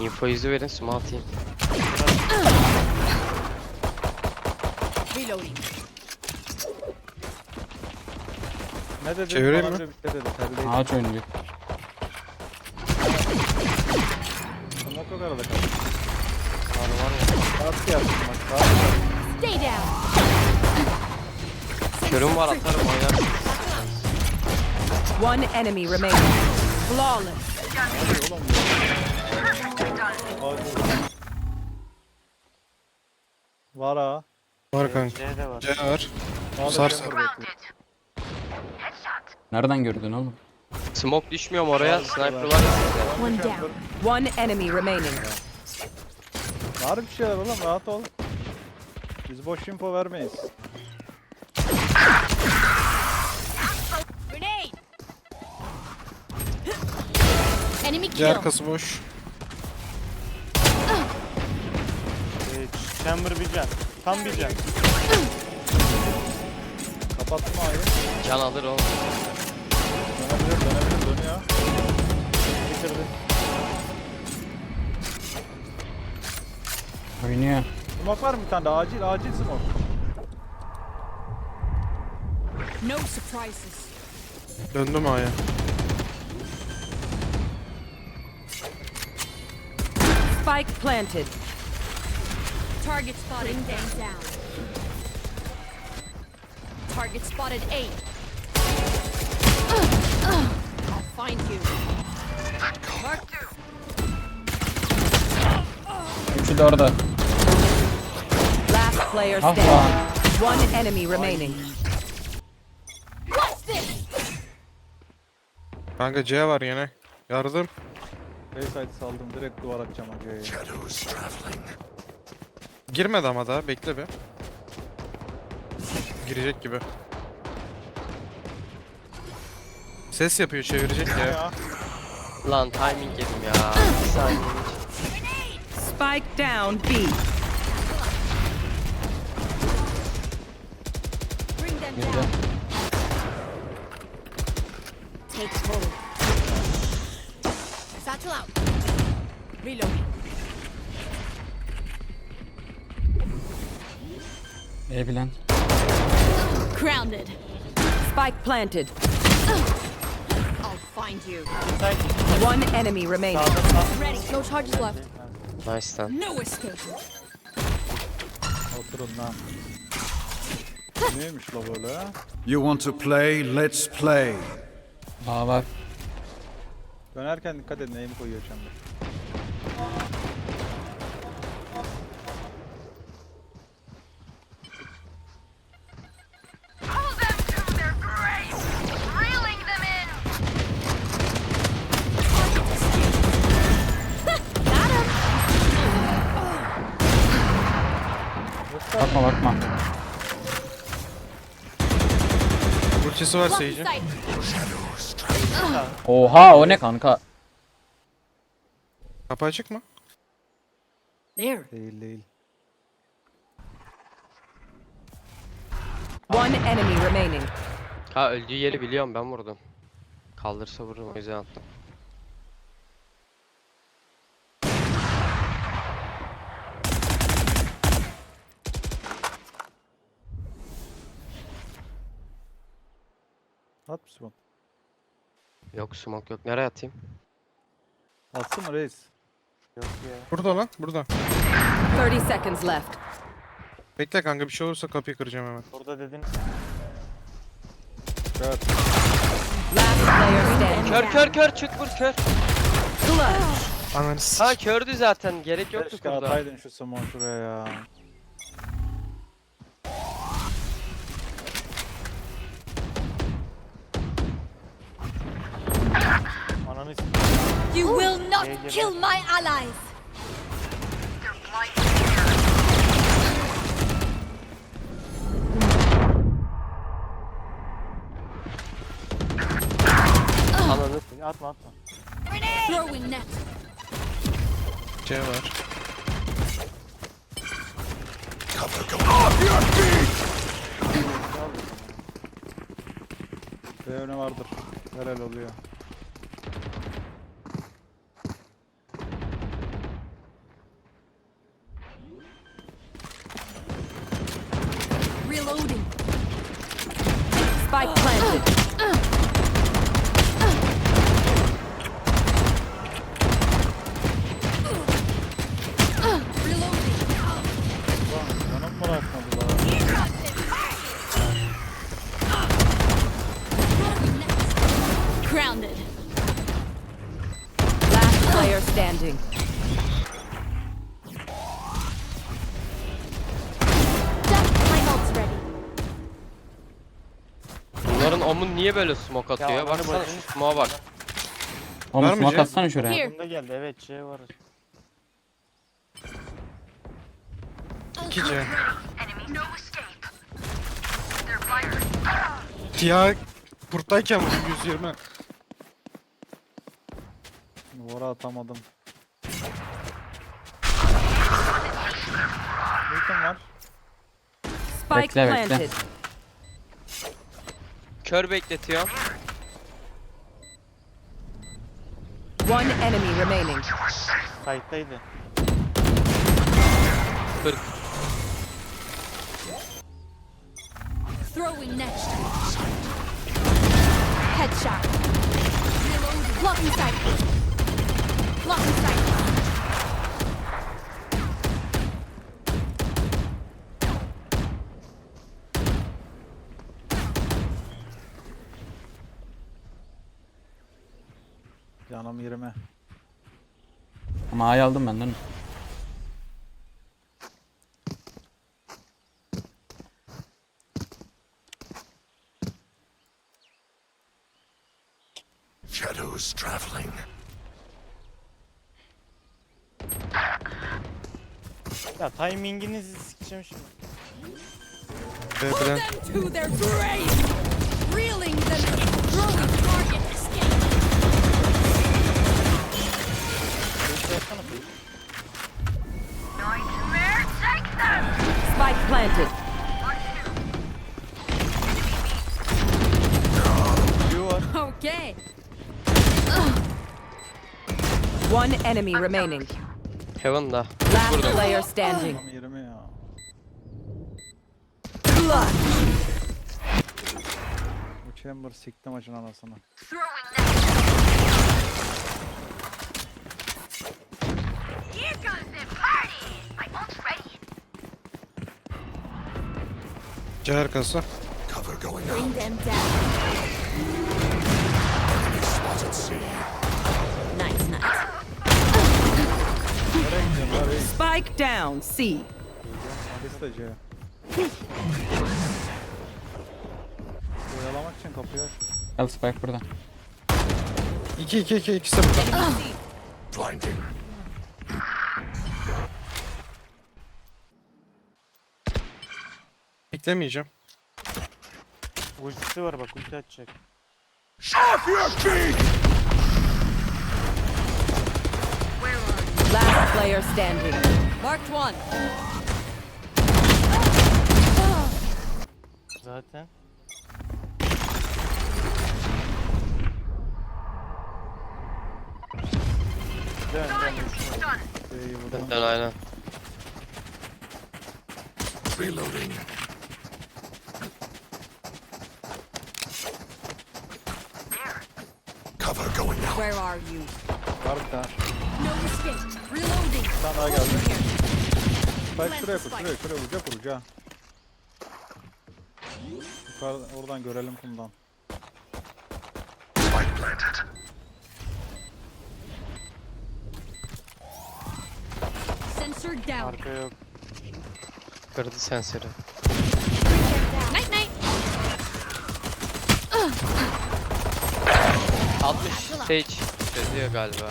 Info yüzü verin smoke atayım. Reloading. Ne dedi? Çevireyim Bana mi? Bir şey dedi. Telleydi. Ağaç oynayacak. Smoke yok arada kaldı. Var var mı? Bak. Stay down. Körüm var atarım oynarsın. One enemy remaining. Flawless. Var ha. Var kanka. C'de var. C var. Sar sar. bekliyor. Nereden gördün oğlum? Smoke düşmüyor mu oraya? Sniper var. One down. One enemy remaining. Var bir şeyler oğlum rahat ol. Biz boş info vermeyiz. Grenade. Enemy C kill. arkası boş. Chamber bir can. Tam bir can. Kapattım abi. Can alır oğlum. Dönebilir dönebilir dönüyor. Bitirdi. Oynuyor. Smoke var mı bir tane daha? Acil acil smoke. No surprises. Döndüm A'ya. Spike planted. Target spotted. Bring them down. Target spotted A. I'll find you. Mark Üçü de orada. Last player Ah standing. One enemy remaining. What's this? Kanka C var yine. Yardım. Bayside saldım direkt duvar atacağım acıya. Girmedi ama daha. Bekle bir. Girecek gibi. Ses yapıyor çevirecek ya. Ya. Lan timing yedim ya. Bir saniye. Spike down B. Bring them Girdi. down. Take hold. Satchel out. Reloading. E bilen. Grounded. Spike planted. I'll find you. One enemy remaining. Ready. No charges left. Nice lan. No escape. Oturun lan. Neymiş la böyle? You want to play? Let's play. A var. Dönerken dikkat edin aim koyuyor chamber. Ultisi var Sage'in. Oha o ne kanka? Kapı açık mı? There. Değil değil. One enemy remaining. Ha öldüğü yeri biliyorum ben vurdum. Kaldırsa vururum o yüzden attım. At bir smoke. Yok smoke yok. Nereye atayım? Atsın mı reis? Yok ya. Burada lan burada. 30 seconds left. Bekle kanka bir şey olursa kapıyı kıracağım hemen. Burada dedin. Evet. Last player standing. Kör kör kör çık vur kör. Clutch. Ananı s- Ha kördü zaten. Gerek yoktu Keşke kurda. ataydın şu smoke şuraya ya. You will not kill my allies. Ananı. Atma atma. Throwing net. C var. B öne vardır. Helal oluyor. Niye böyle smoke atıyor? Ya, Baksana şu smoke'a bak. Oğlum smoke Jet? atsana şuraya. Bunda geldi evet şey var. 2 C. Ya kurttayken bu 120. Duvara atamadım. Yakın var. Spike Bekle, bekle. planted. Kör bekletiyor. One enemy remaining. Site'daydı. 40. Throwing next. Headshot. Reloading. Blocking sight. Blocking sight. 20. Ama A'yı aldım ben mi? Shadows traveling. Ya timinginizi sikeceğim şimdi. B plan. To their grave. Reeling them. Throwing Take them! Spike planted. Okay. One enemy remaining. Heaven'da. Last Burada. player standing. Canım 20 ya. Bu chamber sikti maçın anasını. C arkası. Cover going Bring them down. Nice, nice. Spike down. C. Hadis de C. Oyalamak için kapıyı aç. Gel Spike burada. 2 2 2 ikisi burada. Blinding. Beklemeyeceğim. Ultisi var bak ulti atacak. Off your feet! Last player standing. Marked one. Zaten. Dön dön. Done. C'yi vurdum. Dön aynen. Reloading. Cover going out. Where are you? Var bir tane. No escape. Reloading. Bir tane daha geldi. Spike şuraya kur, şuraya, şuraya vuracak vuracak. Yukarı, oradan görelim kumdan. Sensor down. Arka yok. Kırdı sensörü. Night night. 60 stage çözüyor galiba.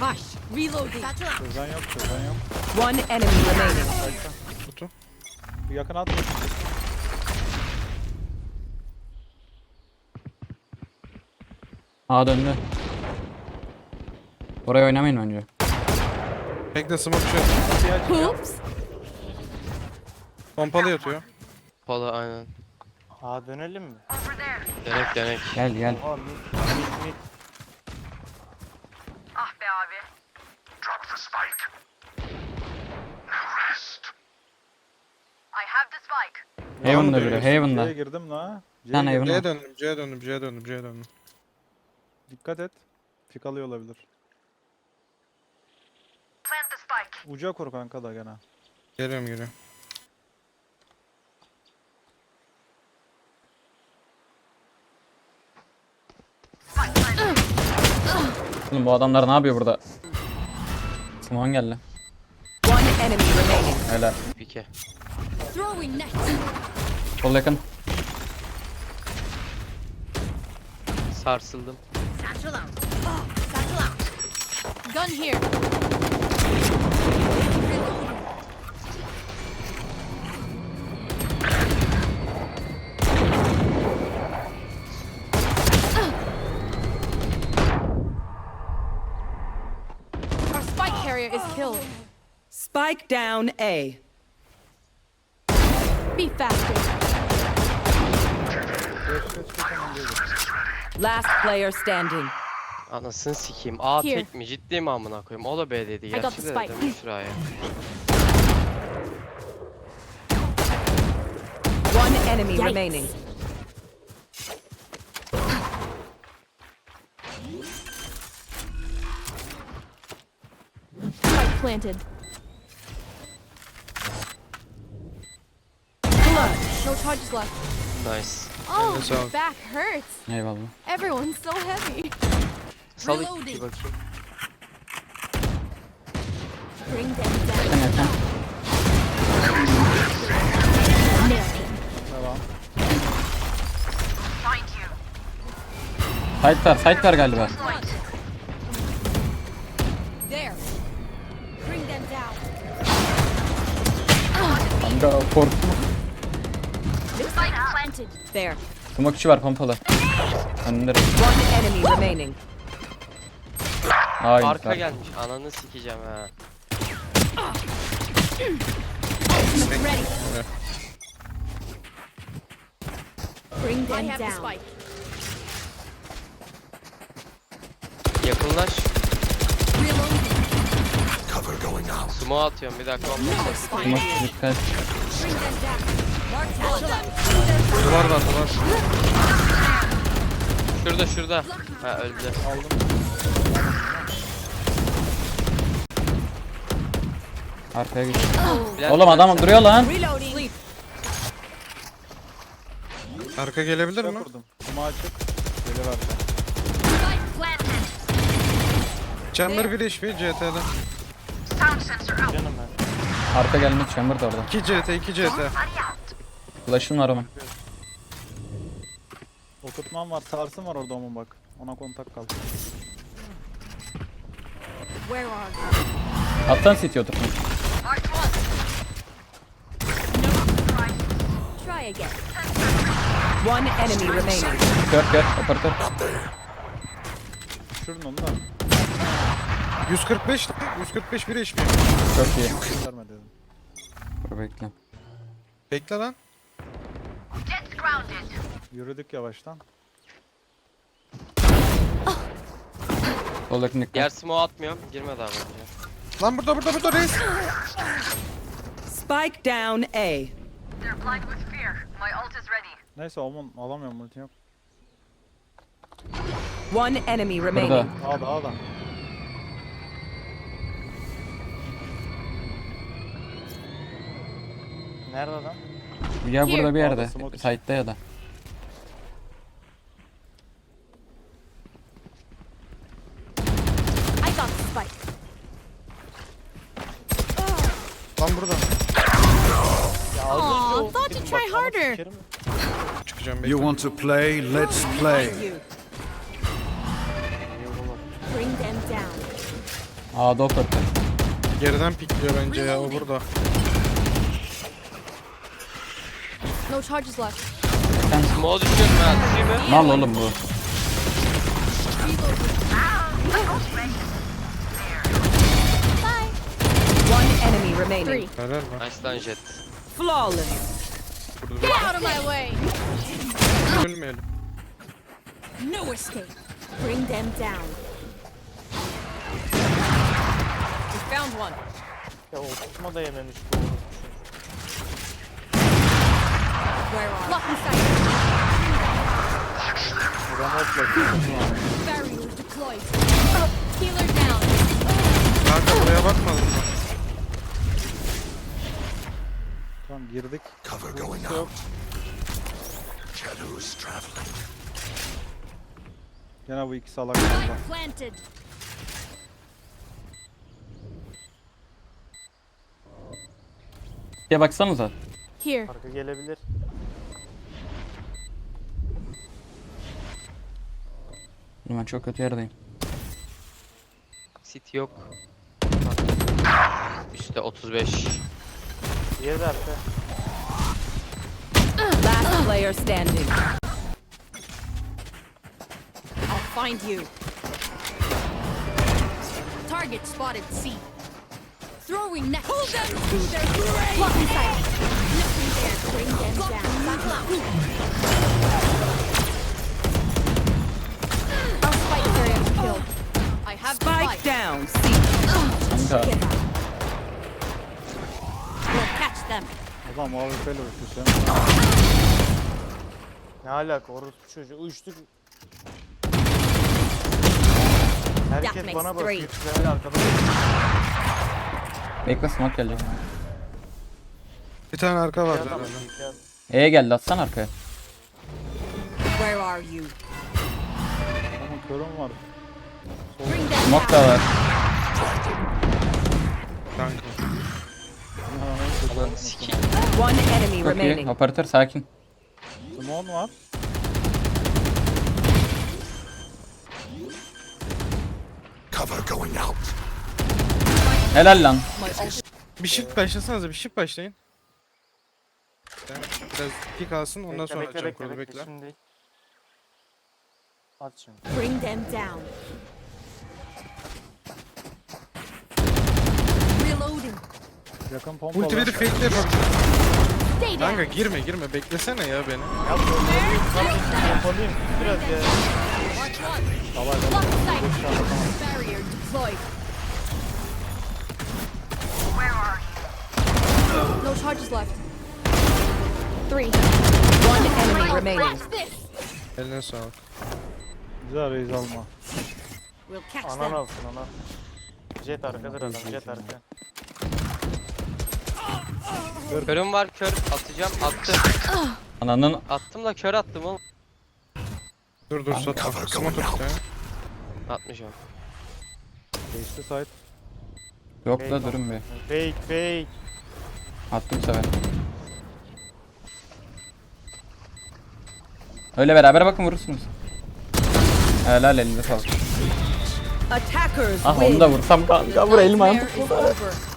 Hush. Reloading. Çözen yok, çözen yok. One enemy remaining. Kutu. Bir yakın at. A döndü. Oraya oynamayın önce. Bekle smoke şu. Kapıyı aç. Oops. Pompalı yatıyor. Polo aynen. A dönelim mi? Denek denek. Gel gel. Oha mid mid mid. Ah be abi. Drop the spike. No rest. I have the spike. Haven'da Tamam, biri. C'ye Haven'da. C'ye girdim la. C'ye Lan. C'ye döndüm, C'ye döndüm, C'ye döndüm, C'ye döndüm. Dikkat et. Fikalıyor olabilir. Plant the spike. Uca kur kanka da gene. Geliyorum, geliyorum. Oğlum bu adamlar ne yapıyor burada? Simon geldi. Helal. Pike. Sol yakın. Sarsıldım. Satchel out. Satchel out. Gun here. Killed. Spike down A. Be faster. Last player standing. Anasını sikeyim. A Here. tek mi? Ciddi mi amına koyayım? O da B dedi. got Gerçi the de spike. dedim şuraya. One enemy Yikes. remaining. Planted. No charges left. Nice. Oh, Eline sağlık. my back hurts. Eyvallah. Everyone's so heavy. Sal Reloading. iki bakayım. Bring them down. Yakın yakın. Nailed him. Site var, site var galiba. Kanka korktum. Spike planted. There. Smoke içi var pompalı. Önünde. One enemy remaining. Ay, Arka gelmiş. Ananı sikeceğim ha. Bring them down. Yakınlaş. Reloading. Cover going out. Sumo atıyorum bir dakika. Smoke dikkat. Duvar var, duvar. Şurada şurada. Ha öldü. Arkaya git. Oğlum adam duruyor lan. Arka gelebilir mi? Kurdum. Kuma açık. Spike planted. Chamber 1 HP, CT'de. Sound sensor out. Canım ben. Arka gelmek chamber da orada. 2 CT, 2 CT. Flash'ım var onun. Okutmam var. Sarsım var orada onun bak. Ona kontak kal. Where are Atsan city otur. Mark one. Try again. One enemy remaining. Kör kör operatör. Düşürün onu da. 145, 145 1 HP. Çok iyi. Verme dedim. Dur bekle. Bekle lan. Yürüdük yavaştan. Sol yakın dikkat. Diğer smoke atmıyorum. Girme daha bence. Lan burada, burada, burada reis. Spike down A. They're blind with fear. My ult is ready. Neyse omun alamıyorum ulti yok. One enemy Burada. remaining. A'da Nerede adam? Ya burada bir Orada yerde. smoke içi. Site'da ya da. I got the spike. Lan burada. Ya az önce o thought you'd try bak, ama harder. sikerim. Çıkacağım bekle. You want to play? Let's play. Bring them down. A'da operatör. Geriden pikliyor bence ya, o burada. No charges left. Smoke düşüyorum. Düşeyim mi? Mal oğlum bu. One enemy remaining. Three. Helal lan. Nice lan jet. Flawless. Get out of my way. ölmeyelim. No escape. Bring them down. We found one. Ya o tutma da yememiş bu. Where are Lock inside. Remote'la Barrier deployed. Healer down. Kanka buraya bakmadın mı? Tamam girdik. Cover going out. Shadows traveling. Gene bu iki salak burada. Planted. Ya baksanıza. Here. Arka gelebilir. Ben çok kötü yerdeyim. City yok. Üstte 35. Diğeri de arka. Last player standing. I'll find you. Target spotted C. Throwing next. Pull them to their grave. Adam AWP'yle uçtu sen. Ne alaka orospu çocuğu uçtuk. Herkes makes bana three. bakıyor. Güzel arkada. Bekle smoke gelecek. Bir tane arka var Adam- herhalde. E'ye geldi atsana arkaya. Where are you? Adamın körüm var. Bring them Smoke down. da var. Kanka. Sikeyim. One enemy Çok iyi. remaining. Operatör sakin. Simon var. Cover going out. Helal lan. Bir shift başlasanıza bir shift başlayın. Ben biraz pik alsın ondan Bekle sonra bekle açacağım bekle, kolu bekle bekle. şimdi. At şimdi. Bring them down. Reloading. Yakın pompalı. Ultileri fake de yapabilir. Stay Kanka down. girme girme beklesene ya beni. Ya pompalıyım. Biraz ya. Watch one. Lock inside. Barrier deployed. Where are you? No charges left. Three. One enemy remaining. Catch this. Eline sağlık. Güzel reis alma. We'll catch Anan them. alsın anan. Jet arkadır adam jet arka. Körüm var kör. Atacağım. Attım. Ananın Attım da kör attım oğlum. Dur dur. Cover Smoke at ya. Atmayacağım. Geçti site. yok da durun bir. Fake fake. Attım sefer. Öyle beraber bakın vurursunuz. Helal elinde sağlık. Attackers Ah win. onu da vursam kanka vur elim ayağım Nightmare is over.